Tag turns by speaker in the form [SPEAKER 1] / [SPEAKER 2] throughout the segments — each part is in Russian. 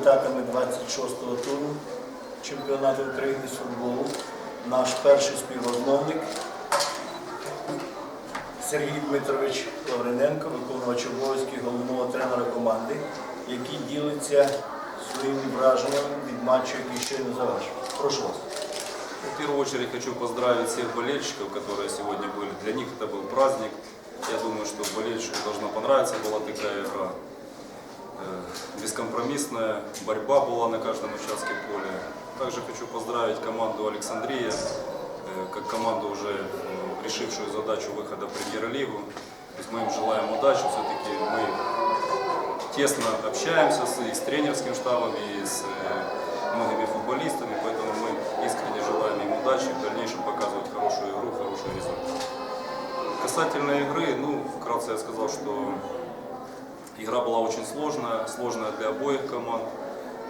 [SPEAKER 1] Результатами 26-го туру чемпіонату України з футболу наш перший співрозмовник Сергій Дмитрович Лавриненко, виконувач обов'язків головного тренера команди, який ділиться своїми враженнями від матчу, який щойно завершив. Прошу вас.
[SPEAKER 2] В первую очередь хочу поздравить всех болельщиков, которые сегодня были. Для них это был праздник. Я думаю, что болельщику должна понравиться была такая игра. Э, Бескомпромиссная борьба была на каждом участке поля. Также хочу поздравить команду Александрия, э, как команду уже э, решившую задачу выхода в премьер-лигу. Мы им желаем удачи, все-таки мы тесно общаемся с, и с тренерским штабом, и с многими футболистами, поэтому мы искренне желаем им удачи, в дальнейшем показывать хорошую игру, хороший результат. Касательно игры, ну, вкратце я сказал, что игра была очень сложная, сложная для обоих команд.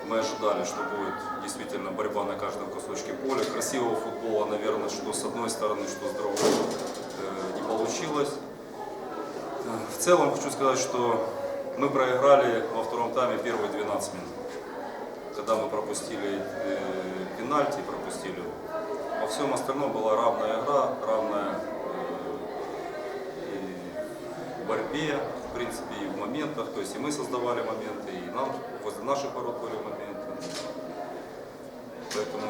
[SPEAKER 2] Мы ожидали, что будет действительно борьба на каждом кусочке поля. Красивого футбола, наверное, что с одной стороны, что с другой, э, не получилось. В целом хочу сказать, что мы проиграли во втором тайме первые 12 минут. Когда мы пропустили э, пенальти, пропустили. Во всем остальном была равная игра, равная э, борьбе, в принципе, и в моментах. То есть и мы создавали моменты, и нам возле наших ворот были моменты. Поэтому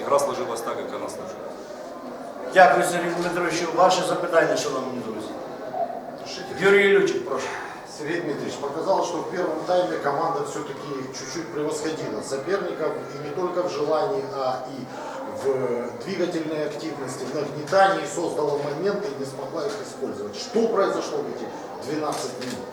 [SPEAKER 2] игра сложилась так, как она сложилась.
[SPEAKER 1] Дякую, Сергій Дмитровичу. Ваше запитання, шановні друзі. Юрій Ілючик, прошу.
[SPEAKER 3] Сергей Дмитриевич, показалось, что в первом тайме команда все-таки чуть-чуть превосходила соперников и не только в желании, а и в двигательной активности, в нагнетании создала моменты и не смогла их использовать. Что произошло в эти 12 минут?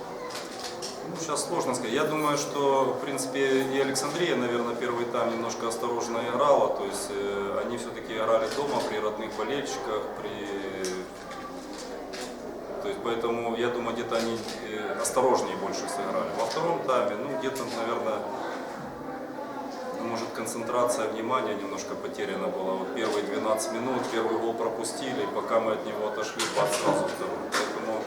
[SPEAKER 2] Ну, сейчас сложно сказать. Я думаю, что, в принципе, и Александрия, наверное, первый тайм немножко осторожно играла. То есть э, они все-таки играли дома при родных болельщиках, при... То есть, поэтому, я думаю, где-то они э, осторожнее больше сыграли. Во втором тайме, ну, где-то, наверное, может, концентрация внимания немножко потеряна была. Вот первые 12 минут, первый гол пропустили, пока мы от него отошли, бац, сразу второй. Поэтому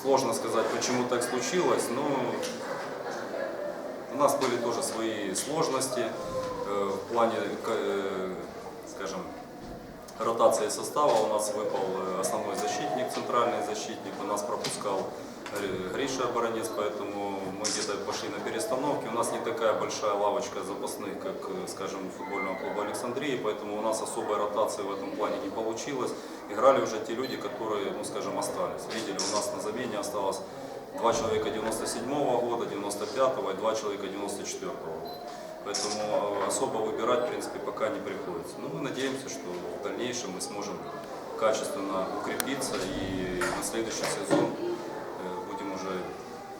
[SPEAKER 2] Сложно сказать, почему так случилось, но у нас были тоже свои сложности э, в плане, э, ротации состава. У нас выпал э, основной защитник, центральный защитник, у нас пропускал э, Гриша Баранец, поэтому мы где-то пошли на перестановки. У нас не такая большая лавочка запасных, как, э, скажем, футбольного клуба Александрии, поэтому у нас особой ротации в этом плане не получилось. Играли уже те люди, которые, ну, скажем, остались. Видели, у нас на замене осталось два человека 97 года, 95 и два человека 94 года. Поэтому э, особо выбирать, в принципе, пока не приходится. Но мы надеемся, что в дальнейшем мы сможем качественно укрепиться и на следующий сезон э, будем уже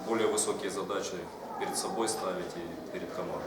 [SPEAKER 2] более высокие задачи перед собой ставить и перед командой.